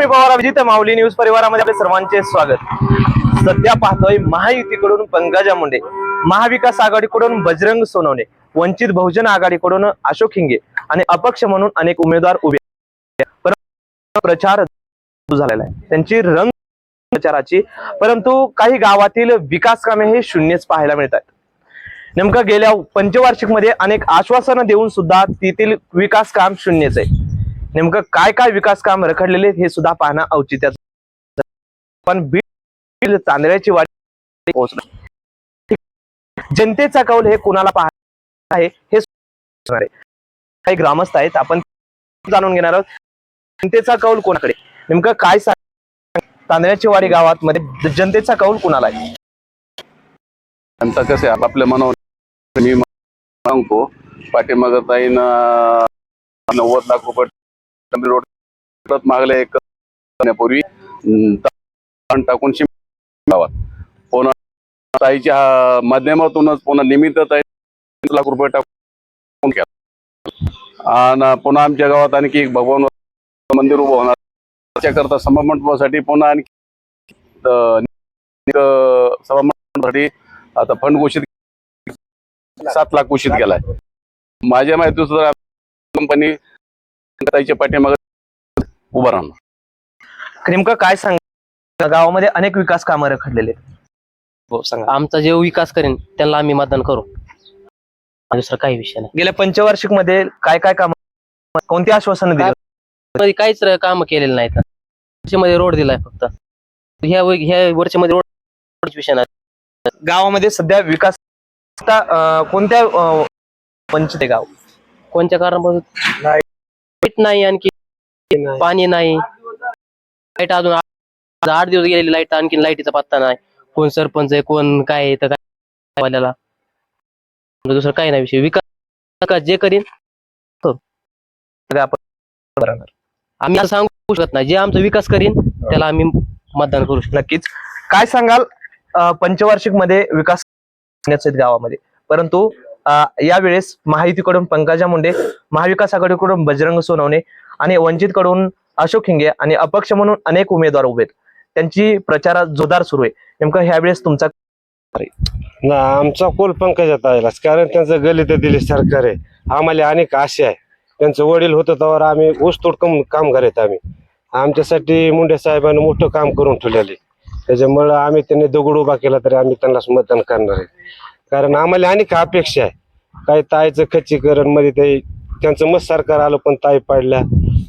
मी Pawar Abhijit Mauli news परिवारामध्ये आपले सर्वांचे स्वागत. सध्या पाहतोय महायुतीकडून पंकजा मुंडे महाविकास आघाडीकडून बजरंग सोनवणे वंचित बहुजन आघाडीकडून अशोक हिंगे आणि अपक्ष म्हणून अनेक उमेदवार उभे प्रचार झालेला आहे. त्यांची रंग प्रचाराची परंतु काही गावातील विकास कामे हे शून्यच पाहायला मिळतात नेमकं गेल्या पंचवार्षिकमध्ये अनेक आश्वासनं देऊन सुद्धा तेथील विकास काम शून्यच आहे. नेमकं काय काय विकास काम रखडलेले आहेत हे सुद्धा पाहणं औचित्याचं पण बीड तांदळ्याची वाडी पोहोचणार जनतेचा कौल हे कुणाला पाहणार आहे हे काही ग्रामस्थ आहेत आपण जाणून घेणार आहोत. जनतेचा कौल कोणाकडे? नेमकं काय सांग तांदळ्याची वाडी गावात मध्ये जनतेचा कौल कुणाला आहे? जनता कसे आपापल्या मनावर मी सांगतो पाठीमाग नव्वद लाख रुपये रोड परत मागले एक पूर्वी टाकून गावात. पुन्हा ताईच्या माध्यमातूनच पुन्हा निमित्त ताई लाख रुपये टाकून केला. आणि पुन्हा आमच्या गावात आणखी एक भगवान मंदिर उभं होणार. त्याच्याकरता सभामंडपासाठी पुन्हा आणखी सभामंडपासाठी आता फंड घोषित सात लाख घोषित केलाय. माझ्या माहितीनुसार कंपनी ताईच्या पाठीमागे उभा राहणार नेमकं काय सांग गावामध्ये अनेक विकास कामं रखडलेले आहेत. हो सांगा. आमचा जे विकास करेन त्यांना आम्ही मतदान करू. दुसरा काही विषय नाही. गेल्या पंचवार्षिकमध्ये काय काय काम कोणती आश्वासनं दिली? मध्ये काहीच काम केलेलं नाही वर्षामध्ये रोड दिलाय फक्त. ह्या व- ह्या वर्षामध्ये रोड विषय नाही. गावामध्ये सध्या विकास आता, अं, कोणत्या वंचित आहे गाव कोणत्या कारणापासून नाही आणखी. पाणी नाही. लाइट अजून आठ दिवस गेलेली लाइट आणखी लाईटीचा पत्ता नाही. कोण सरपंच आहे कोण काय आहे तर काय वाल्याला. म्हणजे दुसरं काही नाही विषय. विकास जे करीन आपण आम्ही सांगू शकत नाही. जे आमचा विकास करीन त्याला आम्ही मतदान करू शकतो. नक्कीच. काय सांगाल पंचवार्षिकमध्ये विकास आहेत गावामध्ये. परंतु यावेळेस महायुतीकडून पंकजा मुंडे महाविकास आघाडीकडून बजरंग सोनवणे आणि वंचितकडून अशोक हिंगे आणि अपक्ष म्हणून अनेक उमेदवार उभे आहेत. त्यांची प्रचारात जोरदार सुरू आहे. नेमकं ह्यावेळेस तुमचा ना आमचा कोल पंकजात आलाच कारण त्यांचं गलित दिले सरकार आहे. आम्हाला अनेक आशा आहे. त्यांचं वडील होतं तेव्हा आम्ही ऊसतोड कम काम करत आम्ही. आमच्यासाठी मुंडे साहेबांनी मोठं काम करून ठेवलेले त्याच्यामुळं आम्ही त्यांनी दगड उभा केला तरी आम्ही त्यांनाच मतदान करणार आहे. कारण आम्हाला अनेक अपेक्षा आहे. काही ताईचं खच्चीकरणमध्ये ते त्यांचं मत सरकार आलं पण ताई पाडल्या.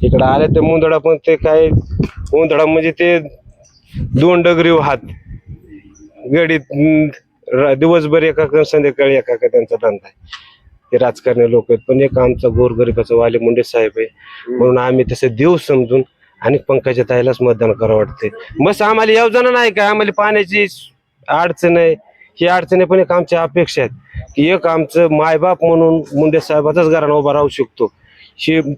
इकडं आल्या ते मुंदडा पण ते काय मुंदडा म्हणजे ते दोन डगरी हात गडीत दिवसभर एका संध्याकाळी एका त्यांचा धंदा आहे. ते राजकारणी लोक आहेत पण एक आमचा गोरगरिबाचा वाले मुंडे साहेब आहे. म्हणून आम्ही तसं देव समजून आणि पंकजा ताईलाच मतदान करावं वाटते मस्त आम्हाला योजना नाही का? आम्हाला पाण्याची अडचण आहे. ही अडचणी पण एक आमच्या अपेक्षा आहेत. की एक आमचं मायबाप म्हणून मुंडे साहेबाचाच घराणं उभा राहू शकतो. ही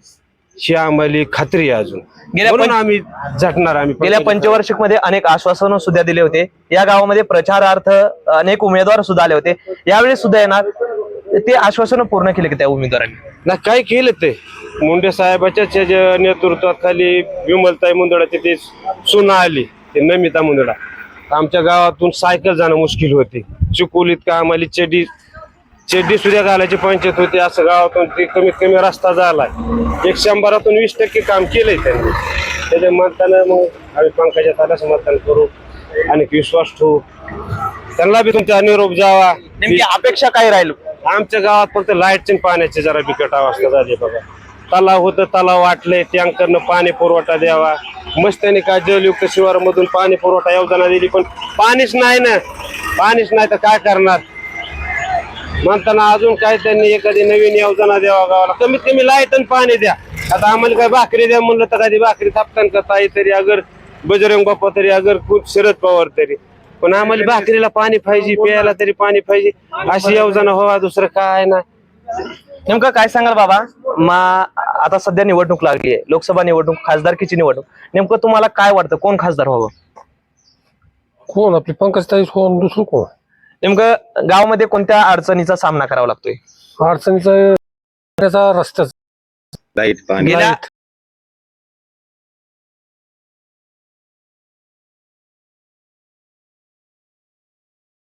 ही आम्हाला खात्री आहे अजून. गेल्या म्हणून पंच- आम्ही झटणार आम्ही. गेल्या पंचवार्षिकमध्ये अनेक आश्वासनं सुद्धा दिले होते. या गावामध्ये प्रचारार्थ अनेक उमेदवार सुद्धा आले होते. यावेळी सुद्धा येणार ते आश्वासनं पूर्ण केले की त्या उमेदवारांनी? ना काय केलं ते? मुंडे साहेबाच्या ज्या नेतृत्वाखाली विमलताई मुंदडाची ती सुना आली ते नमिता मुंदडा. आमच्या गावातून सायकल जाणं मुश्किल होती. चिकोलीत का आम्हाला चेडी चेड्डी सुद्धा घालायची पंचायत होती असं गावातून ते कमीत कमी रस्ता झालाय. एक शंभरातून वीस टक्के काम केलंय त्यांनी. त्याच्या मतदान मग आम्ही पंकजा तालाच मतदान करू. आणि विश्वास ठेवू. त्यांना बी तुमचा निरोप जावा. नेमकी अपेक्षा काय राहील? आमच्या गावात फक्त लाईटची पाण्याची जरा बिकट अवस्था झाली बघा. तलाव होतं तलाव वाटले टँकरनं पाणी पुरवठा द्यावा. मस्त्याने काय जलयुक्त शिवारमधून पाणी पुरवठा योजना दिली पण पाणीच नाही ना. पाणीच नाही तर काय करणार? म्हणताना अजून काय त्यांनी एखादी नवीन योजना द्यावा गावाला. कमीत कमी लाइट आणि पाणी द्या. आता आम्हाला काय भाकरी द्या म्हणलं तर कधी भाकरी थापतान का ताई तरी अगर बजरंग बाप्पा तरी अगर खूप शरद पवार तरी. पण आम्हाला भाकरीला पाणी पाहिजे प्यायला तरी पाणी पाहिजे. अशी योजना हवा दुसरं काय नाही. नेमकं काय सांगाल बाबा? मा आता सध्या निवडणूक लागली आहे. लोकसभा निवडणूक खासदारकीची निवडणूक. नेमकं तुम्हाला काय वाटतं? कोण खासदार व्हावं? कोण? आपली पंकज ताई कोण? दुसरं कोण? नेमकं गावामध्ये कोणत्या अडचणीचा सामना करावा लागतोय? अडचणीचा त्याचा रस्त्याचा. लाइट पाणी. गेल्या